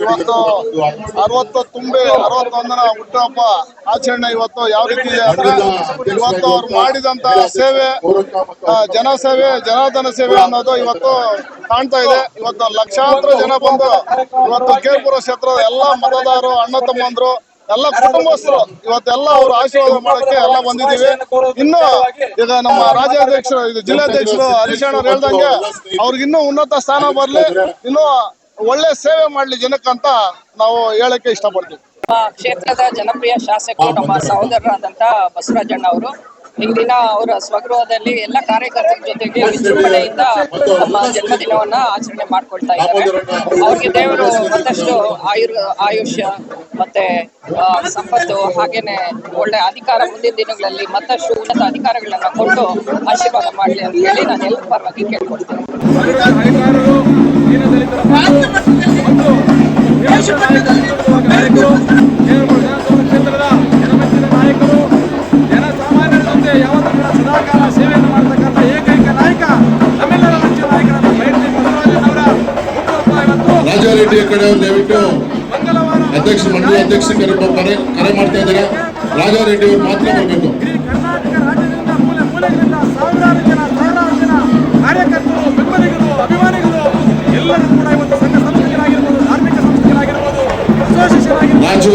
ಇವತ್ತು ಅರವತ್ತು ತುಂಬೆ ಅರವತ್ತೊಂದನ ಹುಟ್ಟುಹಬ್ಬ ಆಚರಣೆ ಇವತ್ತು ಯಾವ ರೀತಿ ಇದೆ ಅಂದ್ರೆ ಇವತ್ತು ಅವ್ರು ಮಾಡಿದಂತ ಸೇವೆ ಜನ ಜನಸೇವೆ ಜನಾರ್ದನ ಸೇವೆ ಅನ್ನೋದು ಇವತ್ತು ಕಾಣ್ತಾ ಇದೆ. ಇವತ್ತು ಲಕ್ಷಾಂತರ ಜನ ಬಂದು ಇವತ್ತು ಕೇರ್ಪುರ ಕ್ಷೇತ್ರದ ಎಲ್ಲಾ ಮತದಾರರು ಅಣ್ಣ ತಮ್ಮಂದ್ರು ಎಲ್ಲ ಕುಟುಂಬಸ್ಥರು ಇವತ್ತೆಲ್ಲ ಅವ್ರು ಆಶೀರ್ವಾದ ಮಾಡಕ್ಕೆ ಎಲ್ಲ ಬಂದಿದ್ದೀವಿ. ಇನ್ನು ಈಗ ನಮ್ಮ ರಾಜ್ಯಾಧ್ಯಕ್ಷರು, ಇದು ಜಿಲ್ಲಾಧ್ಯಕ್ಷರು ಹರಿಶಾಣ ಅವ್ರು ಹೇಳ್ದಂಗೆ ಅವ್ರಿಗೆ ಇನ್ನೂ ಉನ್ನತ ಸ್ಥಾನ ಬರ್ಲಿ, ಇನ್ನು ಒಳ್ಳೆ ಸೇವೆ ಮಾಡ್ಲಿ ಜನಕ್ಕಂತ ನಾವು ಹೇಳಕ್ಕೆ ಇಷ್ಟಪಡ್ತೀವಿ. ಕ್ಷೇತ್ರದ ಜನಪ್ರಿಯ ಶಾಸಕರು ನಮ್ಮ ಸಹೋದರರಾದಂತ ಬಸವರಾಜಣ್ಣ ಅವರು, ಇಂದಿನ ಅವರ ಸ್ವಗೃಹದಲ್ಲಿ ಎಲ್ಲ ಕಾರ್ಯಕರ್ತರ ಜೊತೆಗೆ ವಿಜೃಂಭಣೆಯಿಂದ ನಮ್ಮ ಜನ್ಮದಿನವನ್ನ ಆಚರಣೆ ಮಾಡ್ಕೊಳ್ತಾ ಇದ್ದಾರೆ. ಅವ್ರಿಗೆ ದೇವರು ಮತ್ತಷ್ಟು ಆಯುರ್ ಆಯುಷ್ಯ ಮತ್ತೆ ಸಂಪತ್ತು ಹಾಗೇನೆ ಒಳ್ಳೆ ಅಧಿಕಾರ ಮುಂದಿನ ದಿನಗಳಲ್ಲಿ ಮತ್ತಷ್ಟು ಉನ್ನತ ಅಧಿಕಾರಗಳನ್ನ ಕೊಟ್ಟು ಆಶೀರ್ವಾದ ಮಾಡಲಿ ಅಂತ ಹೇಳಿ ನಾನು ಎಲ್ಲ ಪರವಾಗಿ ಕೇಳ್ಕೊಳ್ತೇನೆ. ಯಾವತ್ತೂ ಕೂಡ ದಯವಿಟ್ಟು ಅಧ್ಯಕ್ಷ ಮಂಡಳಿ ಅಧ್ಯಕ್ಷ ಕರೆ ಕರೆ ಕರೆ ಮಾಡ್ತಾ ಇದ್ದಾರೆ. ರಾಜಾರೆಡ್ಡಿ ಅವರು ಮಾತ್ರ ಬರಬೇಕು. ಕರ್ನಾಟಕ ರಾಜ್ಯದಿಂದ ಮೂಲೆ ಮೂಲೆಗಳಿಂದ ಸಾವಿರಾರು ಜನ ಸಾವಿರಾರು ಜನ ಕಾರ್ಯಕರ್ತರು ಬೆಂಬಲಿಗರು ಅಭಿಮಾನಿಗಳು ಎಲ್ಲರೂ ಕೂಡ ಇವತ್ತು ಸಂಘ ಸಂಸ್ಥೆಗಳಾಗಿರ್ಬೋದು ಧಾರ್ಮಿಕ ಸಂಸ್ಥೆಗಳಾಗಿರ್ಬೋದು ಅಸೋಸಿಯೇಷನ್ ಆಗಿರ್ಬೋದು ರಾಜು